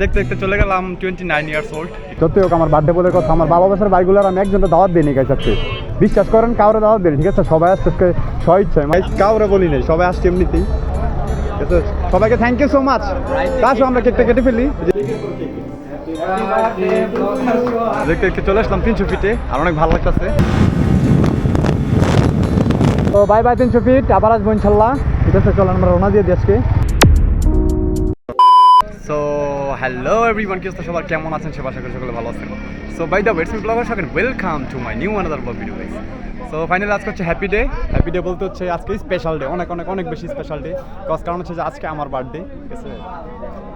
দেখতে দেখতে চলে গেলাম টোয়েন্টি নাইন ইয়ার্স ওল্ড সত্যি হোক, আমার বার্থডে বলে কথা, আমার ভালোবাসার বাইকগুলোর আমি একজনের দাওয়াত দিই নি গাইস আজকে। বিশ্বাস করেন, কাউরে দাওয়াত দিই ঠিক আছে? সবাই আসছে আজকে স্ব ইচ্ছায়। মানে কাউরে বলি নাই, সবাই আসছে এমনিতেই। সবাইকে থ্যাংক ইউ সো মাচ আসো, আমরা কেকটা কেটে ফেলি। দেখতে দেখতে চলে আসলাম তিনশো ফিটে আর অনেক ভালো লাগতেছে। তো বাই বাই তিনশো ফিট আবার আসব ইনশাল্লাহ। ঠিক আছে চলো আমরা রওনা দিয়ে দিই আজকে। হ্যালো এভরিওয়ান কি সবার কেমন আছেন? সে আশা করি সকলে ভালো আছেন। সো বাই দ্য ওয়েটস blogger সকেন welcome to my new another blog video guys so finally আজকে হচ্ছে হ্যাপি ডে হ্যাপি ডে বলতে হচ্ছে আজকে স্পেশাল ডে অনেক অনেক অনেক বেশি স্পেশাল ডে কজ কারণ হচ্ছে যে আজকে আমার বার্থডে ঠিক আছে?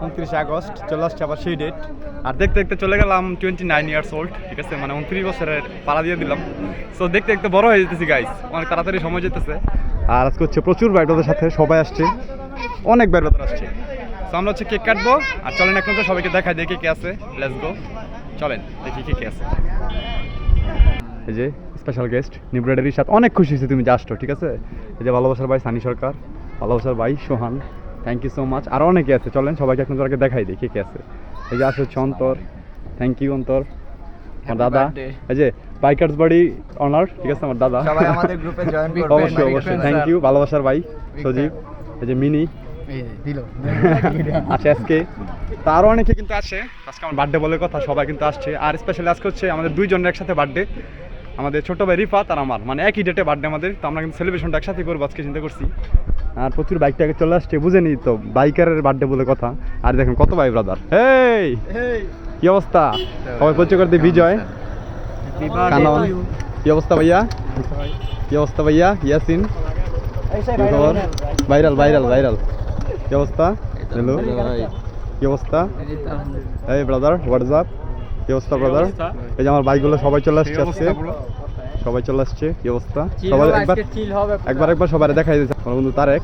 উনত্রিশে আগস্ট, চলে আসছে আবার সেই ডেট আর দেখতে দেখতে চলে গেলাম টোয়েন্টি নাইন ইয়ার্স ওল্ড ঠিক আছে? মানে উনত্রিশ বছরের পাড়া দিয়ে দিলাম। সো দেখতে দেখতে বড় হয়ে যেতেছি গাইস অনেক তাড়াতাড়ি সময় যেতেছে। আর আজকে হচ্ছে প্রচুর বাইক ওদের সাথে সবাই আসছে। অনেক বের বেতন আসছে। তো আমরা হচ্ছে কেক কাটবো। আর চলেন এখন তো সবাইকে দেখাই দেখি কে আছে। লেটস গো চলেন দেখি কে কে আছে। এই যে স্পেশাল গেস্ট নিবরাডের সাথে অনেক খুশি হয়েছে তুমি জাস্ট ঠিক আছে? এই যে ভালোবাসার ভাই সানি সরকার ভালোবাসার ভাই Sohan thank you so much আরও অনেকে আছে চলেন সবাইকে এখন তোরাকে দেখাই দিই কে কে আছে। এই যে আসে হচ্ছে অন্তর থ্যাংক ইউ অন্তর আমার দাদা এই যে বাইকার্স বাড়ি অনার ঠিক আছে? আমার দাদা। সবাই আমাদের গ্রুপে জয়েন করবেন। অবশ্যই অবশ্যই। থ্যাংক ইউ ভালোবাসার ভাই সজীব। এই যে মিনি দিল। আছে আজকে তারও অনেকে কিন্তু আছে আজকে আমার বার্থডে বলে কথা সবাই কিন্তু আসছে। আর স্পেশালি আজকে হচ্ছে আমাদের দুইজনের একসাথে বার্থডে আমাদের ছোট ভাই রিফাত আর আমার। মানে একই ডেটে বার্থডে আমাদের। তো আমরা কিন্তু সেলিব্রেশনটা একসাথে করব আজকে চিন্তা করছি। আর প্রচুর বাইকটাকে চলে আসছে বুঝেনি তো বাইকারের বার্থডে বলে কথা। আর দেখেন কত ভাই ব্রাদার হেই! কি অবস্থা? সবাই পরিচয় করতে বিজয়। কি অবস্থা ভাইয়া? কি অবস্থা ভাইয়া? ইয়াসিন। Viral viral viral. কি অবস্থা? হ্যালো কি অবস্থা? এই ব্রাদার হোয়াটসঅ্যাপ কি অবস্থা ব্রাদার এই যে আমার বাইকগুলো সবাই চলে আসছে আজকে। সবাই চলে আসছে কি অবস্থা? সবাই একবার একবার একবার সবাই দেখাই দিয়েছে আমার বন্ধু তারেক।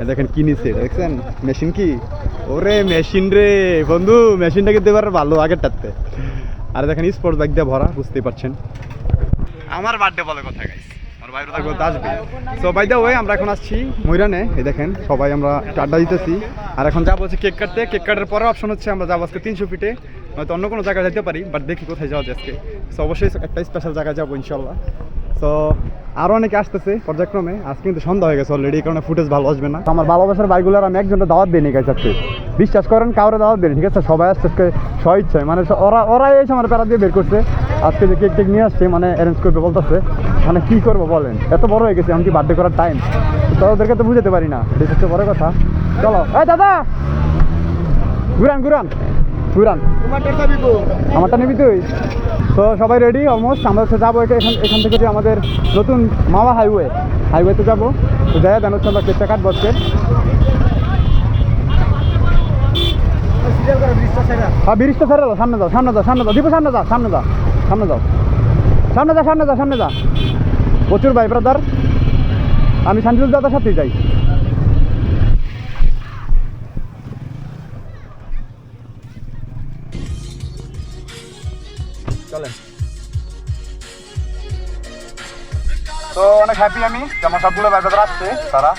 এই দেখেন কি নিছে দেখছেন? মেশিন কি? ওরে মেশিন রে। বন্ধু মেশিনটা কিন্তু এবার ভালো আগেরটাতে। আর দেখেন স্পোর্টস বাইক দিয়ে ভরা বুঝতেই পারছেন। আমার বার্থডে বলে কথা guys so by the way আমরা এখন আসছি ময়রানে এই দেখেন, সবাই আমরা আড্ডা দিতেছি। আর এখন যাব হচ্ছে কেক কাটতে। কেক কাটার পরে অপশন হচ্ছে আমরা যাব আজকে তিনশো ফিটে হয়তো অন্য কোনো জায়গায় যেতে পারি বাট দেখি কোথায় যাওয়া যায় আজকে। সো অবশ্যই একটা স্পেশাল জায়গায় যাব ইনশাল্লাহ সো আরও অনেকে আসতেছে পর্যায়ক্রমে। আজকে কিন্তু সন্ধ্যা হয়ে গেছে অলরেডি কারণে ফুটেজ ভালো আসবে না। আমার ভালোবাসার বাইকগুলোর আমি একজনের দাওয়াত দিই নি গাইছে আজকে। বিশ্বাস করেন, কাউরে দাওয়াত দিই ঠিক আছে? সবাই আসছে আজকে স্ব ইচ্ছায়। মানে ওরা ওরাই এসে আমার প্যারা দিয়ে বের করছে। আজকে যে কেক টেক নিয়ে আসছে মানে অ্যারেঞ্জ করবে বলতেছে। মানে কি করব বলেন? এত বড় হয়ে গেছে এমনকি বার্থডে করার টাইম তো ওদেরকে তো বুঝতে পারি না। এটা হচ্ছে বড় কথা। চলো। এই দাদা! ঘুরান ঘুরান। ঘুরান। আমারটা নিবি তুই? তো সবাই রেডি অলমোস্ট আমরা হচ্ছে যাব এখান এখান থেকে যে আমাদের নতুন মাওয়া হাইওয়ে হাইওয়েতে যাব। তো যাই দেন হচ্ছে আমরা কেকটা কাটবো আজকে। হ্যাঁ ব্রিজটা ছেড়ে দাও। সামনে যাও সামনে যাও সামনে যাও। দীপু সামনে যাও সামনে যাও সামনে যাও। সামনে যা সামনে যা সামনে যা। প্রচুর ভাই ব্রাদার আমি শান্তিল দাদার সাথেই যাই। চলেন। তো অনেক হ্যাপি আমি আমার সবগুলো ভাই ব্রাদার আসছে তারা।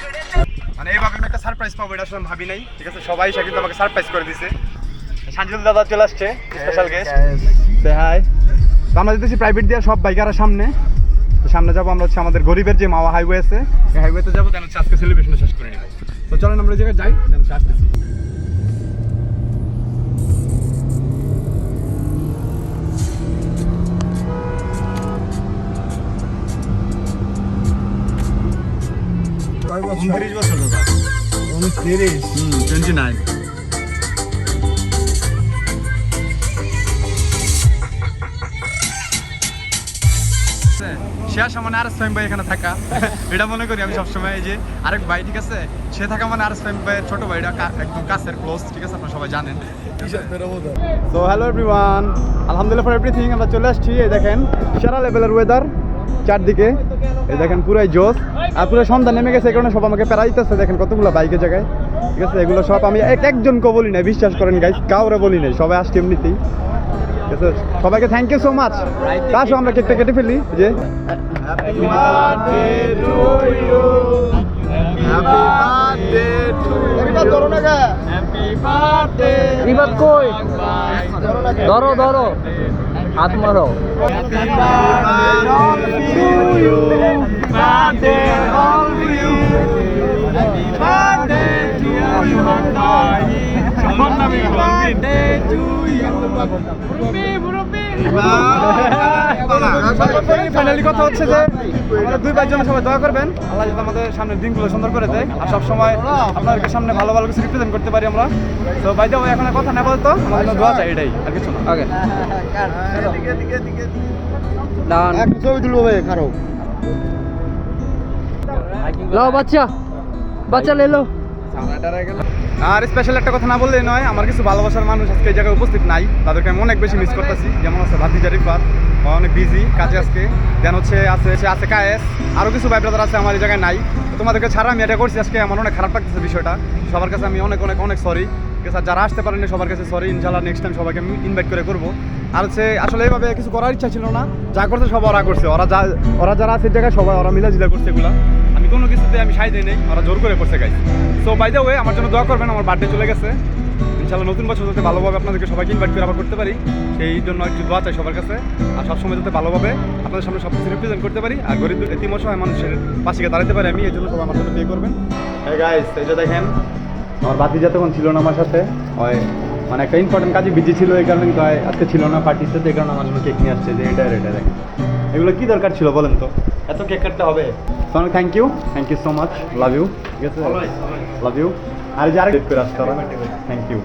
মানে এইভাবে আমি একটা সারপ্রাইজ পাবো এটা আসলে ভাবি নাই। ঠিক আছে সবাই এসে কিন্তু আমাকে সারপ্রাইজ করে দিছে। সানজিল দাদা চলে আসছে স্পেশাল গেস্ট হাই তো আমরা যেতেছি প্রাইভেট দিয়ে সব বাইকারের সামনে। তো সামনে যাব আমরা হচ্ছে আমাদের গরিবের যে মাওয়া হাইওয়ে আছে। এই হাইওয়েতে যাব হচ্ছে আজকে সেলিব্রেশন শেষ করে নিব। তো চলেন আমরা ওই জায়গায় যাই হচ্ছে আসতেছি। উনত্রিশ বছর দাদা উনত্রিশ? হুম টোয়েন্টি নাইন আসা মানে আরএস ফাইম ভাই এখানে থাকা। এটা মনে করি আমি সবসময় যে আরেক ভাই ঠিক আছে? সে থাকা মানে আরএস ফাইম ভাইয়ের ছোট ভাইটা একদম কাছের ক্লোজ ঠিক আছে? আপনারা সবাই জানেন। সো হ্যালো এভরিওয়ান আলহামদুলিল্লাহ ফর এভরিথিং আমরা চলে আসছি এই দেখেন সেরা লেভেলের ওয়েদার চারদিকে। এই দেখেন পুরাই জোস আর পুরো সন্ধ্যা নেমে গেছে এই কারণে সব আমাকে প্যারা দিতেছে দেখেন কতগুলো বাইকের জায়গায়। ঠিক আছে? এগুলো সব আমি এক একজনকে বলি না বিশ্বাস করেন গাইস কাউরে বলি নাই সবাই আসছে এমনিতেই। সবাইকে থ্যাংক ইউ সো মাচ আসো আমরা কেকটা কেটে ফেলি যে। ধরো না গা হ্যাপি রিবাত কই? ধরো ধরো। হাত মারো। ফাইনালি কথা হচ্ছে যে দুই ভাইয়ের সবাই দোয়া করবেন আল্লাহ আমাদের সামনের দিনগুলো সুন্দর করে দেয় আর সব সময় আপনাদেরকে সামনে ভালো ভালো কিছু করতে পারি আমরা তো ভাই দেবো এখন কথা না বলতো আমাদের দোয়া এটাই আর কিছু না ওকে ছবি তুলবো ভাই খারাপ লাও বাচ্চা বাচ্চা লে লো। আর স্পেশাল একটা কথা না বললেই নয়, আমার কিছু ভালোবাসার মানুষ আজকে এই জায়গায় উপস্থিত নাই। তাদেরকে আমি অনেক বেশি মিস করতেছি। যেমন আছে ভাতিজা রিফাত অনেক বিজি কাজে আজকে। দেন হচ্ছে আছে আছে কায়েস। আরও কিছু ভাই ব্রাদার আছে আমার এই জায়গায় নাই। তোমাদেরকে ছাড়া আমি এটা করছি আজকে, আমার অনেক খারাপ লাগতেছে বিষয়টা। সবার কাছে আমি অনেক অনেক অনেক সরি আর যারা আসতে পারেনি সবার কাছে সরি ইনশাল্লাহ নেক্সট টাইম সবাইকে আমি ইনভাইট করে করব। আর হচ্ছে, আসলে এইভাবে কিছু করার ইচ্ছা ছিল না। যা করছে সব ওরা করছে। ওরা যা, ওরা যারা আছে জায়গায় সবাই ওরা মিলা জিলা করছে এগুলা। আমি কোনো কিছুতে আমি সাই দিই নেই, ওরা জোর করে করছে guy so by the way আমার জন্য দোয়া করবেন, আমার বার্থডে চলে গেছে। ইনশাল্লাহ নতুন বছর যাতে ভালোভাবে আপনাদেরকে সবাইকে ইনভাইট করে আবার করতে পারি, সেই জন্য একটু দোয়া চাই সবার কাছে। আর সবসময় যাতে ভালোভাবে আপনাদের সামনে সব কিছু রিপ্রেজেন্ট করতে পারি, আর গরিব এতিম অসহায় মানুষের পাশে দাঁড়াতে পারি, আমি এই জন্য সবাই আমার জন্য পে করবেন। হ্যাঁ গাইস এই যে দেখেন, আমার বাতিজা তখন ছিল না আমার সাথে হয় মানে একটা ইম্পর্টেন্ট কাজে বিজি ছিল, এই কারণে আজকে ছিল না পার্টিতে এই কারণে আমার জন্য কেক নিয়ে আসছে, যে এটা এটা দেখেন। এগুলো কি দরকার ছিল বলেন তো? এত কেক কাটতে হবে। তো thank you thank you so much love you ঠিক আছে? লাভ ইউ আর এই যে আরেক করে আসতে হবে থ্যাংক ইউ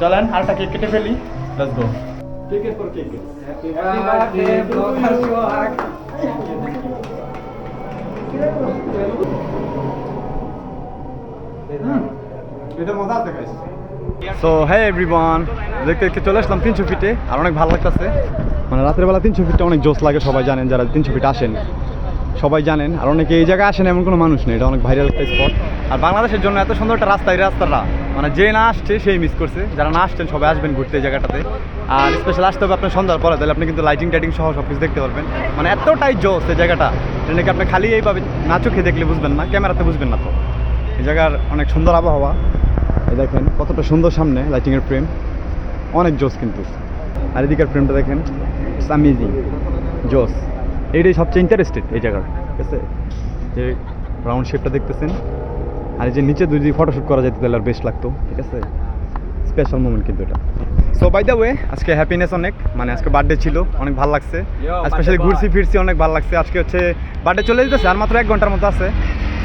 চলেন আরেকটা কেক কেটে ফেলি লেটস গো কেকের পর কেক এটা মজা আছে গাইস সো হ্যাঁ এভরিওয়ান দেখতে দেখতে চলে আসলাম তিনশো ফিটে আর অনেক ভালো লাগতেছে। মানে রাতের বেলা তিনশো ফিটটা অনেক জোস লাগে, সবাই জানেন যারা তিনশো ফিট আসেন। সবাই জানেন, আর অনেকে এই জায়গায় আসেন এমন কোনো মানুষ নেই, এটা অনেক ভাইরাল একটা স্পট আর বাংলাদেশের জন্য এত সুন্দর একটা রাস্তা, এই রাস্তাটা মানে যে না আসছে সেই মিস করছে। যারা না আসছেন, সবাই আসবেন ঘুরতে এই জায়গাটাতে। আর স্পেশাল আসতে হবে আপনার সন্ধ্যার পরে, তাহলে আপনি কিন্তু লাইটিং টাইটিং সহ সব কিছু দেখতে পারবেন। মানে এতটাই জোস এই জায়গাটা, এটা নাকি আপনি খালি এইভাবে না চোখে দেখলে বুঝবেন না, ক্যামেরাতে বুঝবেন না তো। এই জায়গার অনেক সুন্দর আবহাওয়া। এই দেখেন কতটা সুন্দর সামনে লাইটিংয়ের ফ্রেম অনেক জোস কিন্তু। আর এদিকের ফ্রেমটা দেখেন ইটস আমেজিং জোস। এইটাই সবচেয়ে ইন্টারেস্টেড এই জায়গার ঠিক আছে? যে রাউন্ড শেপটা দেখতেছেন। আর এই যে নিচে যদি ফটোশ্যুট করা যেত তাহলে আর বেস্ট লাগতো ঠিক আছে? স্পেশাল মোমেন্ট কিন্তু এটা। সো বাই দ্য ওয়ে আজকে হ্যাপিনেস অনেক। মানে আজকে বার্থডে ছিল অনেক ভালো লাগছে। স্পেশালি ঘুরছি ফিরছি অনেক ভালো লাগছে। আজকে হচ্ছে বার্থডে চলে যেতেছে আর মাত্র এক ঘণ্টার মতো আছে।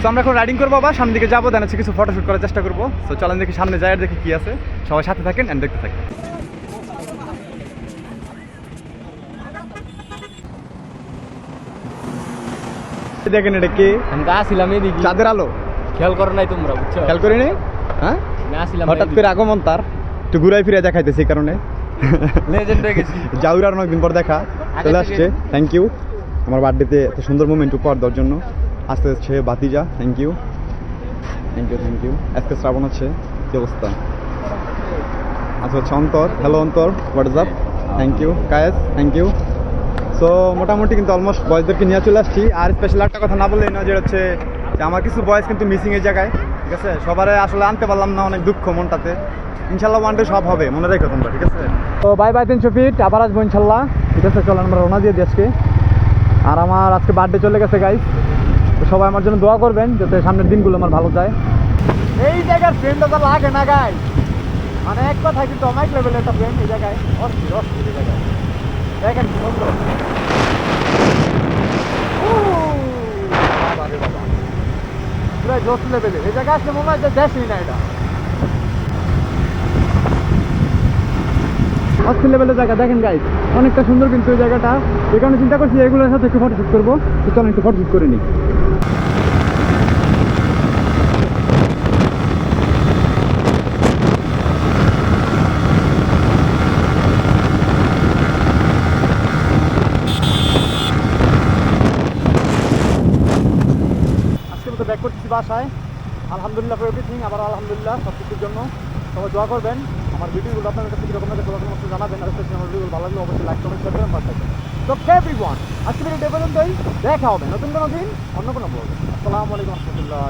আমরা এখন রাইডিং করব আবার। সামনের দিকে যাব দেন হচ্ছে কিছু ফটোশ্যুট করার চেষ্টা করব। সো চলেন দেখি সামনে যাই আর দেখি কী আছে। সবাই সাথে থাকেন অ্যান্ড দেখতে থাকেন। দেখেন এটা কে? আমি তো আসিলাম এদিকে। চাঁদের আলো। খেয়াল করো নাই তোমরা বুঝছ? খেয়াল করিনি হ্যাঁ? আমি আসিলাম হঠাৎ করে আগমন তার। একটু ঘুরাই ফিরে দেখাইতেছে এই কারণে। লেজেন্ড হয়ে গেছি। জাউরার অনেকদিন পর দেখা। চলে আসছে। থ্যাংক ইউ আমার বার্থডেতে এত সুন্দর মোমেন্ট উপহার দেওয়ার জন্য। আসতে হচ্ছে বাতিজা thank you thank you thank you আজকে শ্রাবণ হচ্ছে, কি অবস্থা? আচ্ছা হচ্ছে Antor. Hello Antor. WhatsApp thank you Kayes thank you so মোটামুটি কিন্তু অলমোস্ট বয়েজদেরকে নিয়ে চলে আসছি। আর স্পেশাল একটা কথা না বললেই না যে হচ্ছে, যে আমার কিছু বয়েজ কিন্তু মিসিং এই জায়গায়, ঠিক আছে? সবারে আসলে আনতে পারলাম না, অনেক দুঃখ মনটাতে। ইনশাল্লাহ ওয়ান ডে সব হবে, মনে রেখো তোমরা, ঠিক আছে? তো বাই বাই তিনশো ফিট আবার আসব ইনশাল্লাহ ঠিক আছে চলো আমরা রওনা দিয়ে দিই আজকে। আর আমার আজকে বার্থডে চলে গেছে গাইস তো সবাই আমার জন্য দোয়া করবেন যাতে সামনের দিনগুলো আমার ভালো যায়। এই জায়গার ফ্রেমটা তো লাগে না গাই মানে এক কথায় কিন্তু অনেক লেভেলের একটা ফ্রেন্ড এই জায়গায়। অস্থির অস্থির এই জায়গায়। দেখেন সুন্দর। পুরো জোস লেভেলের এই জায়গায় আসলে মনে হয় যে দেশই না এটা। অস্থির লেভেলের জায়গা। দেখেন গাইজ অনেকটা সুন্দর কিন্তু এই জায়গাটা। এই কারণে চিন্তা করছি এগুলোর সাথে একটু ফটোশ্যুট করব। তো চলো একটু ফটোশ্যুট করে নিই। ব্যাক করতেছি বাসায়। আলহামদুলিল্লাহ ফর এভরিথিং আবার আলহামদুলিল্লাহ সব কিছুর জন্য। সবাই দোয়া করবেন। আমার ভিডিওগুলো আপনাদের কাছে কীরকম জানাবেন। আর আমার ভিডিও ভালো লাগলে অবশ্যই লাইক কমেন্ট করবেন তো এভরিওয়ান আজকে ভিডিও পর্যন্তই দেখা হবে। নতুন কোনো দিন, অন্য কোনো বলবেন আসসালামু আলাইকুম, রহমতুল্লাহ